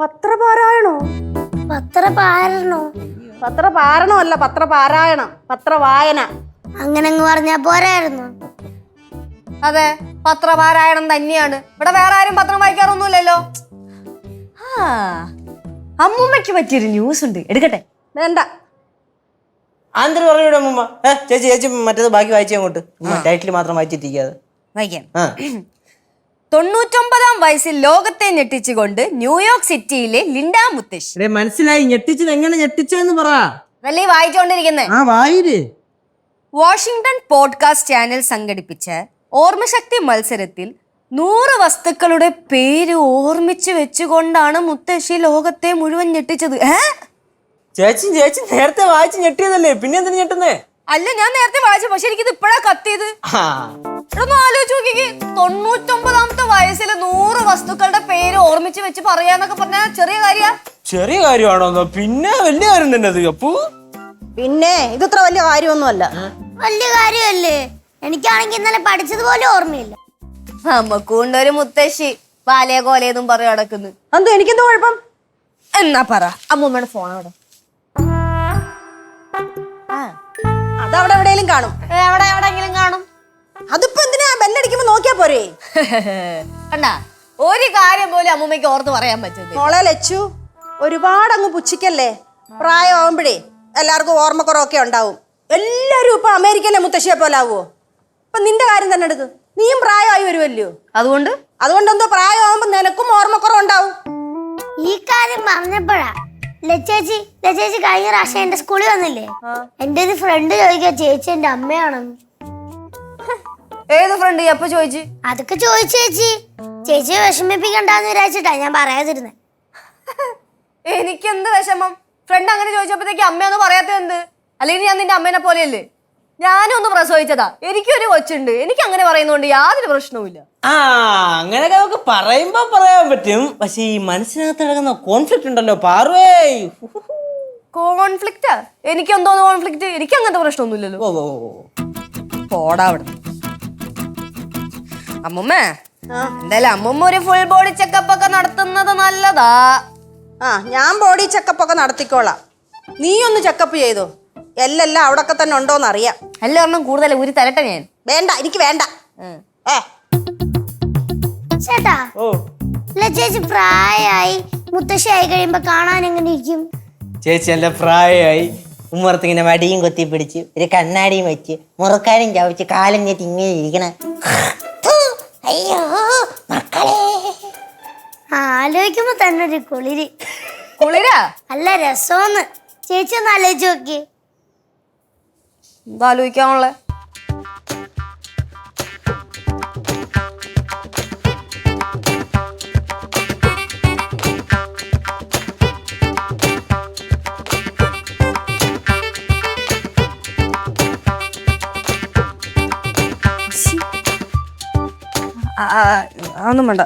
പത്രപാരായണോ? പത്രപാരണോ? പത്രപാരണമല്ല പത്രപാരായണം പത്രവായന. അങ്ങനെ അങ്ങ് പറഞ്ഞാ പോരായിരുന്നു. അതെ പത്രപാരായണം തന്നെയാണ്. ഇവിടെ വേറെ ആരും പത്രം വായിക്കാറൊന്നുമില്ലല്ലോ. ആ അമ്മൂമ്മയ്ക്ക് പറ്റിയൊരു ന്യൂസ് ഉണ്ട് എടുക്കട്ടെ. വേണ്ട. ആന്തര് പറഞ്ഞൂടെ അമ്മൂമ്മ? ഏ ചേച്ചി ചേച്ചി മറ്റേത് ബാക്കി വായിച്ചേ അങ്ങോട്ട്. ടൈറ്റിൽ മാത്രം വായിച്ചിട്ടിരിക്കാതെ വായിക്കാം. ആ. തൊണ്ണൂറ്റൊമ്പതാം വയസ്സിൽ ലോകത്തെ ഞെട്ടിച്ചുകൊണ്ട് ന്യൂയോർക്ക് സിറ്റിയിലെ ലിൻഡ മുത്തേഷ് എടേ മനസ്സിലായി. ഞെട്ടിച്ചത് എങ്ങനെ ഞെട്ടിച്ചെന്ന് പറ. അതല്ലേ ഈ വായിച്ചുകൊണ്ടിരിക്കുന്നത് ആ വായിര്. വാഷിംഗ്ടൺ പോഡ്കാസ്റ്റ് ചാനൽ സംഘടിപ്പിച്ച ഓർമ്മശക്തി മത്സരത്തിൽ നൂറ് വസ്തുക്കളുടെ പേര് ഓർമ്മിച്ച് വെച്ചുകൊണ്ടാണ് മുത്തശ്ശി ലോകത്തെ മുഴുവൻ ഞെട്ടിച്ചത്. ഏ? ചേച്ചി ചേച്ചി നേരത്തെ വായിച്ച് ഞെട്ടിയതല്ലേ? പിന്നെ എന്തിനു ഞെട്ടുന്നേ? അല്ല ഞാൻ നേരത്തെ വായിച്ചു പക്ഷെ എനിക്കിത് ഇപ്പോഴാ കത്തിയത്. ആ. ഒന്ന് ആലോചിച്ച് നോക്കിക്ക്. തൊണ്ണൂറ്റൊമ്പതാമത്തെ വയസ്സിൽ നൂറ് വസ്തുക്കളുടെ പേര് ഓർമ്മിച്ച് വെച്ച് പറയാന്നൊക്കെ പറഞ്ഞാൽ ചെറിയ കാര്യ. ചെറിയ കാര്യമാണോ പിന്നെ വലിയ കാര്യം തന്നെ അത് അപ്പൂ. പിന്നെ ഇതിത്ര വലിയ കാര്യമൊന്നുമല്ല. വലിയ കാര്യമല്ലേ? എനിക്കാണെങ്കിൽ ഇന്നലെ പഠിച്ചതുപോലെ ഓർമ്മയില്ല. നമുക്കുണ്ടൊരു മുത്തശ്ശി. പാലേ കോലേന്നും പറയും നടക്കുന്നു എന്തോ എനിക്കെന്തോ കുഴപ്പം? എന്നാ പറ. അമ്മൂമ്മയുടെ ഫോൺ അവിടെ. അതവിടെ എവിടെയെങ്കിലും കാണും. എവിടെ എവിടെങ്കിലും പോരേ. കണ്ടാ ഒരു കാര്യം പോലും അമ്മൂമ്മയ്ക്ക് ഓർത്ത് പറയാൻ പറ്റുന്നത് മോളെ ലച്ചു ഒരുപാട് അങ്ങ് പുച്ഛിക്കല്ലേ? പ്രായമാകുമ്പോഴേ എല്ലാവർക്കും ഓർമ്മക്കുറവൊക്കെ ഉണ്ടാവും. എല്ലാരും ഇപ്പൊ അമേരിക്കയിലെ മുത്തശ്ശിയെ പോലെ ആവുമോ ഇപ്പൊ നിന്റെ കാര്യം തന്നെ എടുക്ക്. നീയും പ്രായമായി വരുമല്ലോ അതുകൊണ്ട്? അതുകൊണ്ട് എന്തോ പ്രായമാകുമ്പോ നിനക്കും ഓർമ്മക്കുറവ് ഉണ്ടാവും ഈ കാര്യം പറഞ്ഞപ്പോഴാ ലച്ചേച്ചി ലച്ചേച്ചി കഴിഞ്ഞ പ്രാവശ്യം എന്റെ സ്കൂളിൽ വന്നില്ലേ? എന്റെ ഒരു ഫ്രണ്ട് ചോദിക്കുക ചേച്ചി എന്റെ അമ്മയാണെന്ന്. ഏത് ഫ്രണ്ട് അപ്പൊ ചോദിച്ചു? അതൊക്കെ ചോദിച്ചു ചേച്ചി. ചേച്ചിയെ വിഷമിപ്പിക്കണ്ടെന്ന് വിചാരിച്ചിട്ടാ ഞാൻ പറയാതിരുന്നത് എനിക്കെന്ത് വിഷമം? ഫ്രണ്ട് അങ്ങനെ ചോദിച്ചപ്പോഴത്തേക്ക് അമ്മയൊന്ന് പറയാത്ത എന്ത്? അല്ലെങ്കിൽ ഞാൻ നിന്റെ അമ്മേനെ പോലെയല്ലേ? ഞാനും ഒന്ന് പ്രസവിച്ചതാ. എനിക്കൊരു കൊച്ചുണ്ട്. എനിക്ക് അങ്ങനെ പറയുന്നോണ്ട് യാതൊരു പ്രശ്നവുമില്ല. ആ അങ്ങനെയൊക്കെ നമുക്ക് പറയുമ്പോ പറയാൻ പറ്റും. പക്ഷെ ഈ മനസ്സിനകത്ത് കിടക്കുന്ന കോൺഫ്ലിക്റ്റ് ഉണ്ടല്ലോ പാർവേ കോൺഫ്ലിക്റ്റാ എനിക്ക് എന്തോന്ന് കോൺഫ്ലിക്റ്റ് എനിക്ക് അങ്ങനത്തെ പ്രശ്നമൊന്നുമില്ലല്ലോ. ഓ ഓ ഓ. പോടാ അവിടെ അമ്മുമ്മ എന്തായാലും അമ്മുമ്മ ഒരു ഫുൾ ബോഡി ചെക്കപ്പ് ഒക്കെ നടത്തുന്നത് നല്ലതാ. ആ ഞാൻ ബോഡി ചെക്കപ്പ് ഒക്കെ നടത്തിക്കോളാം. നീ ഒന്ന് ചെക്കപ്പ് ചെയ്തോ. എല്ലെല്ലാം അവിടൊക്കെ തന്നെ ഉണ്ടോന്ന് അറിയാം അല്ല ഒരെണ്ണം കൂടുതൽ ഉരി തരട്ടെ ഞാൻ? വേണ്ട എനിക്ക് വേണ്ട. ഏ. ചേട്ടാ ഓ. ലച്ചേച്ചി പ്രായമായി. മുത്തശ്ശി ആയി കഴിയുമ്പോ കാണാൻ എങ്ങനെ ഇരിക്കും? ചേച്ചി നല്ല പ്രായമായി. ഉമ്മറത്ത് ഇങ്ങനെ വടിയും കൊത്തി പിടിച്ച് ഒരു കണ്ണാടിയും വെച്ച് മുറക്കാരും ചവച്ച് കാലം ഞെട്ടി ഇങ്ങനെ ഇരിക്കണ. അയ്യോ മക്കളെ. ആലോചിക്കുമ്പോ തന്നെ ഒരു കുളിര്. കുളിരാ? അല്ല രസോന്ന്. ചേച്ചി ഒന്ന് ആലോചിച്ച് നോക്കി എന്താ ആലോചിക്കാനുള്ള? ഒന്നും വേണ്ട.